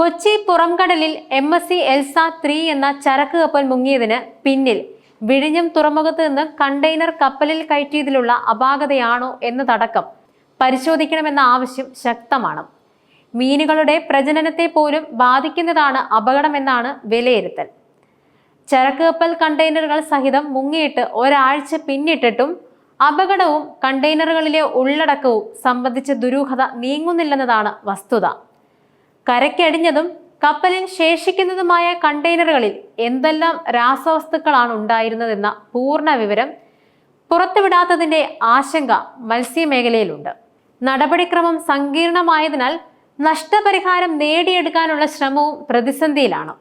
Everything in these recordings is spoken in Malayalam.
Kochi പുറംകടലിൽ M S C Elsa three എന്ന ചരക്ക് കപ്പൽ മുങ്ങിയതിന് പിന്നിൽ വിഴിഞ്ഞം തുറമുഖത്ത് നിന്ന് കണ്ടെയ്നർ കപ്പലിൽ കയറ്റിയതിലുള്ള അപാകതയാണോ എന്നതടക്കം പരിശോധിക്കണമെന്ന ആവശ്യം ശക്തമാണ്. മീനുകളുടെ പ്രജനനത്തെ പോലും ബാധിക്കുന്നതാണ് അപകടമെന്നാണ് വിലയിരുത്തൽ. ചരക്ക് കപ്പൽ കണ്ടെയ്നറുകൾ സഹിതം മുങ്ങിയിട്ട് ഒരാഴ്ച പിന്നിട്ടിട്ടും അപകടവും കണ്ടെയ്നറുകളിലെ ഉള്ളടക്കവും സംബന്ധിച്ച ദുരൂഹത നീങ്ങുന്നില്ലെന്നതാണ് വസ്തുത. കരയ്ക്കടിഞ്ഞതും കപ്പലിൽ ശേഷിക്കുന്നതുമായ കണ്ടെയ്നറുകളിൽ എന്തെല്ലാം രാസവസ്തുക്കളാണ് ഉണ്ടായിരുന്നതെന്ന പൂർണ വിവരം പുറത്തുവിടാത്തതിന്റെ ആശങ്ക മത്സ്യമേഖലയിലുണ്ട്. നടപടിക്രമം സങ്കീർണമായതിനാൽ നഷ്ടപരിഹാരം നേടിയെടുക്കാനുള്ള ശ്രമവും പ്രതിസന്ധിയിലാണ്.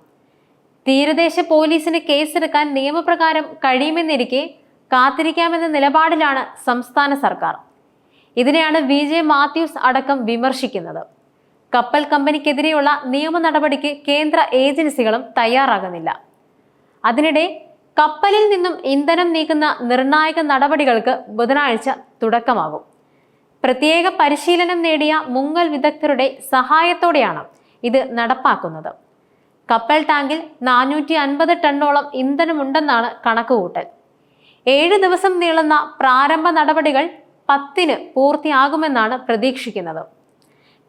തീരദേശ പോലീസിന് കേസെടുക്കാൻ നിയമപ്രകാരം കഴിയുമെന്നിരിക്കെ കാത്തിരിക്കാമെന്ന നിലപാടിലാണ് സംസ്ഥാന സർക്കാർ. ഇതിനെയാണ് വി. ജെ. മാത്യൂസ് അടക്കം വിമർശിക്കുന്നത്. കപ്പൽ കമ്പനിക്കെതിരെയുള്ള നിയമ നടപടിക്ക് കേന്ദ്ര ഏജൻസികളും തയ്യാറാകുന്നില്ല. അതിനിടെ കപ്പലിൽ നിന്നും ഇന്ധനം നീക്കുന്ന നിർണായക നടപടികൾക്ക് ബുധനാഴ്ച തുടക്കമാകും. പ്രത്യേക പരിശീലനം നേടിയ മുങ്ങൽ വിദഗ്ധരുടെ സഹായത്തോടെയാണ് ഇത് നടപ്പാക്കുന്നത്. കപ്പൽ ടാങ്കിൽ നാനൂറ്റി അൻപത് ടണ്ണോളം ഇന്ധനമുണ്ടെന്നാണ് കണക്കുകൂട്ടൽ. ഏഴ് ദിവസം നീളുന്ന പ്രാരംഭ നടപടികൾ പത്തിന് പൂർത്തിയാകുമെന്നാണ് പ്രതീക്ഷിക്കുന്നത്.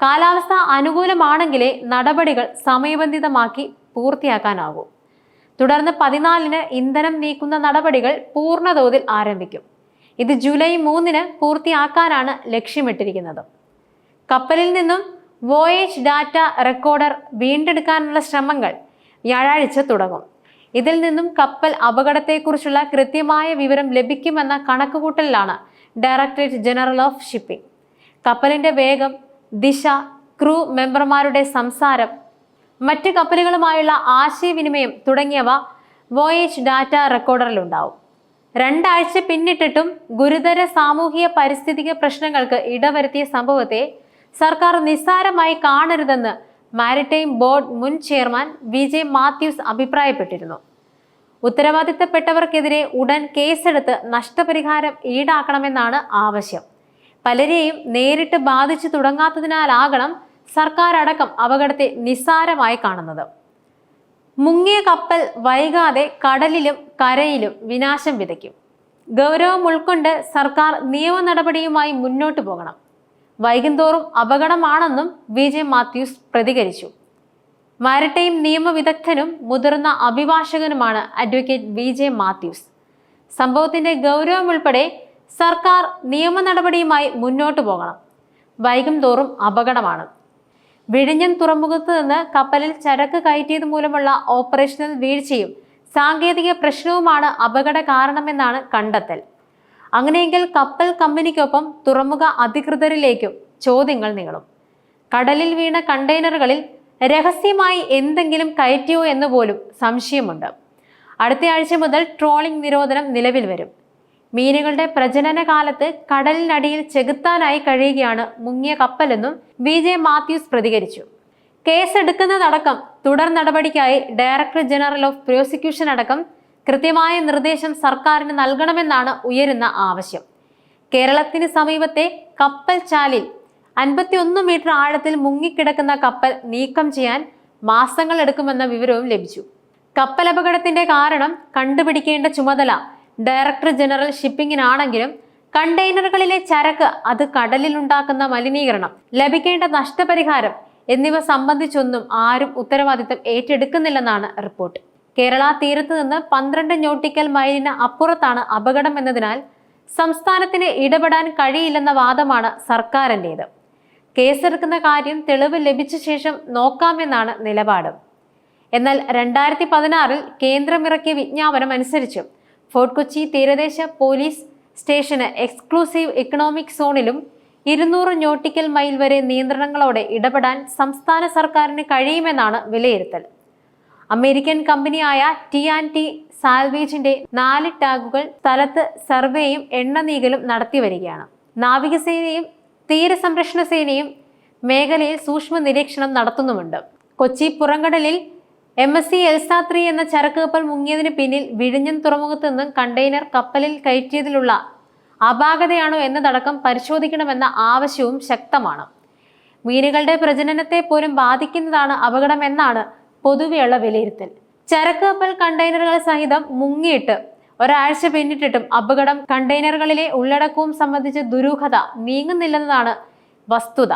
കാലാവസ്ഥ അനുകൂലമാണെങ്കിലേ നടപടികൾ സമയബന്ധിതമാക്കി പൂർത്തിയാക്കാനാകൂ. തുടർന്ന് പതിനാലിന് ഇന്ധനം നീക്കുന്ന നടപടികൾ പൂർണതോതിൽ ആരംഭിക്കും. ഇത് ജൂലൈ മൂന്നിന് പൂർത്തിയാക്കാനാണ് ലക്ഷ്യമിട്ടിരിക്കുന്നത്. കപ്പലിൽ നിന്നും വോയേജ് ഡാറ്റ റെക്കോർഡർ വീണ്ടെടുക്കാനുള്ള ശ്രമങ്ങൾ വ്യാഴാഴ്ച തുടങ്ങും. ഇതിൽ നിന്നും കപ്പൽ അപകടത്തെക്കുറിച്ചുള്ള കൃത്യമായ വിവരം ലഭിക്കുമെന്ന കണക്കുകൂട്ടലിലാണ് ഡയറക്ടറേറ്റ് ജനറൽ ഓഫ് ഷിപ്പിംഗ്. കപ്പലിന്റെ വേഗം ദിശ ക്രൂ മെമ്പർമാരുടെ സംസാരം മറ്റ് കപ്പലുകളുമായുള്ള ആശയവിനിമയം തുടങ്ങിയവ വോയേജ് ഡാറ്റ റെക്കോർഡറിലുണ്ടാവും. രണ്ടാഴ്ച പിന്നിട്ടിട്ടും ഗുരുതര സാമൂഹിക പരിസ്ഥിതിക പ്രശ്നങ്ങൾക്ക് ഇടവരുത്തിയ സംഭവത്തെ സർക്കാർ നിസ്സാരമായി കാണരുതെന്ന് മാരിടൈം ബോർഡ് മുൻ ചെയർമാൻ വി ജെ മാത്യൂസ് അഭിപ്രായപ്പെട്ടിരുന്നു. ഉത്തരവാദിത്തപ്പെട്ടവർക്കെതിരെ ഉടൻ കേസെടുത്ത് നഷ്ടപരിഹാരം ഈടാക്കണമെന്നാണ് ആവശ്യം. പലരെയും നേരിട്ട് ബാധിച്ചു തുടങ്ങാത്തതിനാലാകണം സർക്കാർ അടക്കം അപകടത്തെ നിസ്സാരമായി കാണുന്നത്. മുങ്ങിയ കപ്പൽ വൈകാതെ കടലിലും കരയിലും വിനാശം വിതയ്ക്കും. ഗൗരവം ഉൾക്കൊണ്ട് സർക്കാർ നിയമ നടപടിയുമായി മുന്നോട്ടു പോകണം. വൈകുന്തോറും അപകടമാണെന്നും വി ജെ മാത്യൂസ് പ്രതികരിച്ചു. മാരിടൈം നിയമവിദഗ്ധനും മുതിർന്ന അഭിഭാഷകനുമാണ് അഡ്വക്കേറ്റ് വി ജെ മാത്യൂസ്. സംഭവത്തിന്റെ ഗൗരവം ഉൾപ്പെടെ സർക്കാർ നിയമ നടപടിയുമായി മുന്നോട്ടു പോകണം. വൈകും തോറും അപകടമാണ്. വിഴിഞ്ഞം തുറമുഖത്ത് നിന്ന് കപ്പലിൽ ചരക്ക് കയറ്റിയത് മൂലമുള്ള ഓപ്പറേഷണൽ വീഴ്ചയും സാങ്കേതിക പ്രശ്നവുമാണ് അപകട കാരണമെന്നാണ് കണ്ടെത്തൽ. അങ്ങനെയെങ്കിൽ കപ്പൽ കമ്പനിക്കൊപ്പം തുറമുഖ അധികൃതരിലേക്കും ചോദ്യങ്ങൾ നീളും. കടലിൽ വീണ കണ്ടെയ്നറുകളിൽ രഹസ്യമായി എന്തെങ്കിലും കയറ്റിയോ എന്ന് പോലും സംശയമുണ്ട്. അടുത്ത ആഴ്ച മുതൽ ട്രോളിംഗ് നിരോധനം നിലവിൽ വരും. മീനുകളുടെ പ്രജനന കാലത്ത് കടലിനടിയിൽ ചെകുത്താനായി കഴിയുകയാണ് മുങ്ങിയ കപ്പലെന്നും വി ജെ മാത്യൂസ് പ്രതികരിച്ചു. കേസെടുക്കുന്നതടക്കം തുടർ നടപടിക്കായി ഡയറക്ടർ ജനറൽ ഓഫ് പ്രോസിക്യൂഷൻ അടക്കം കൃത്യമായ നിർദ്ദേശം സർക്കാരിന് നൽകണമെന്നാണ് ഉയരുന്ന ആവശ്യം. കേരളത്തിന് സമീപത്തെ കപ്പൽ ചാലിൽ അൻപത്തിയൊന്ന് മീറ്റർ ആഴത്തിൽ മുങ്ങിക്കിടക്കുന്ന കപ്പൽ നീക്കം ചെയ്യാൻ മാസങ്ങൾ എടുക്കുമെന്ന വിവരവും ലഭിച്ചു. കപ്പൽ അപകടത്തിന്റെ കാരണം കണ്ടുപിടിക്കേണ്ട ചുമതല ഡയറക്ടർ ജനറൽ ഷിപ്പിംഗിനാണെങ്കിലും കണ്ടെയ്നറുകളിലെ ചരക്ക് അത് കടലിലുണ്ടാക്കുന്ന മലിനീകരണം ലഭിക്കേണ്ട നഷ്ടപരിഹാരം എന്നിവ സംബന്ധിച്ചൊന്നും ആരും ഉത്തരവാദിത്തം ഏറ്റെടുക്കുന്നില്ലെന്നാണ് റിപ്പോർട്ട്. കേരള തീരത്ത് നിന്ന് പന്ത്രണ്ട് നോട്ടിക്കൽ മൈലിന് അപ്പുറത്താണ് അപകടം എന്നതിനാൽ സംസ്ഥാനത്തിന് ഇടപെടാൻ കഴിയില്ലെന്ന വാദമാണ് സർക്കാരിന്റേത്. കേസെടുക്കുന്ന കാര്യം തെളിവ് ലഭിച്ച ശേഷം നോക്കാമെന്നാണ് നിലപാട്. എന്നാൽ രണ്ടായിരത്തി പതിനാറിൽ കേന്ദ്രമിറക്കിയ വിജ്ഞാപനം അനുസരിച്ച് ഫോർട്ട് കൊച്ചി തീരദേശ പോലീസ് സ്റ്റേഷന് എക്സ്ക്ലൂസീവ് ഇക്കണോമിക് സോണിലും ഇരുന്നൂറ് നോട്ടിക്കൽ മൈൽ വരെ നിയന്ത്രണങ്ങളോടെ ഇടപെടാൻ സംസ്ഥാന സർക്കാരിന് കഴിയുമെന്നാണ് വിലയിരുത്തൽ. അമേരിക്കൻ കമ്പനിയായ ടി ആൻഡ് ടി സാൽവേജിന്റെ നാല് ടാഗുകൾ സ്ഥലത്ത് സർവേയും എണ്ണ നീകലും നടത്തി വരികയാണ് നാവികസേനയും തീരസംരക്ഷണ സേനയും മേഖലയിൽ സൂക്ഷ്മ നിരീക്ഷണം നടത്തുന്നുമുണ്ട്. Kochi പുറംകടലിൽ M S C Elsa three എന്ന ചരക്ക് കപ്പൽ മുങ്ങിയതിന് പിന്നിൽ വിഴിഞ്ഞം തുറമുഖത്ത് നിന്നും കണ്ടെയ്നർ കപ്പലിൽ കയറ്റിയതിലുള്ള അപാകതയാണോ എന്നതടക്കം പരിശോധിക്കണമെന്ന ആവശ്യവും ശക്തമാണ്. മീനുകളുടെ പ്രജനനത്തെ പോലും ബാധിക്കുന്നതാണ് അപകടമെന്നാണ് പൊതുവെയുള്ള വിലയിരുത്തൽ. ചരക്ക് കപ്പൽ കണ്ടെയ്നറുകൾ സഹിതം മുങ്ങിയിട്ട് ഒരാഴ്ച പിന്നിട്ടിട്ടും അപകടം കണ്ടെയ്നറുകളിലെ ഉള്ളടക്കവും സംബന്ധിച്ച് ദുരൂഹത നീങ്ങുന്നില്ലെന്നതാണ് വസ്തുത.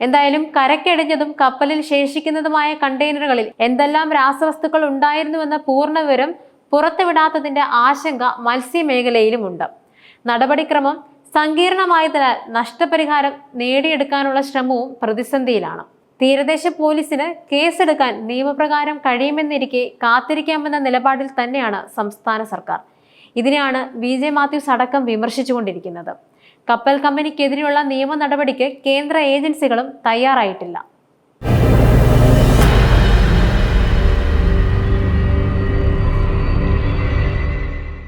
എന്തായാലും കരക്കടിഞ്ഞതും കപ്പലിൽ ശേഷിക്കുന്നതുമായ കണ്ടെയ്നറുകളിൽ എന്തെല്ലാം രാസവസ്തുക്കൾ ഉണ്ടായിരുന്നുവെന്ന പൂർണ വിവരം പുറത്തുവിടാത്തതിന്റെ ആശങ്ക മത്സ്യമേഖലയിലുമുണ്ട്. നടപടിക്രമം സങ്കീർണമായതിനാൽ നഷ്ടപരിഹാരം നേടിയെടുക്കാനുള്ള ശ്രമവും പ്രതിസന്ധിയിലാണ്. തീരദേശ പോലീസിന് കേസെടുക്കാൻ നിയമപ്രകാരം കഴിയുമെന്നിരിക്കെ കാത്തിരിക്കാമെന്ന നിലപാടിൽ തന്നെയാണ് സംസ്ഥാന സർക്കാർ. ഇതിനെയാണ് വി. ജെ. മാത്യൂസ് അടക്കം വിമർശിച്ചുകൊണ്ടിരിക്കുന്നത്. കപ്പൽ കമ്പനിക്കെതിരെയുള്ള നിയമ നടപടിക്ക് കേന്ദ്ര ഏജൻസികളും തയ്യാറായിട്ടില്ല.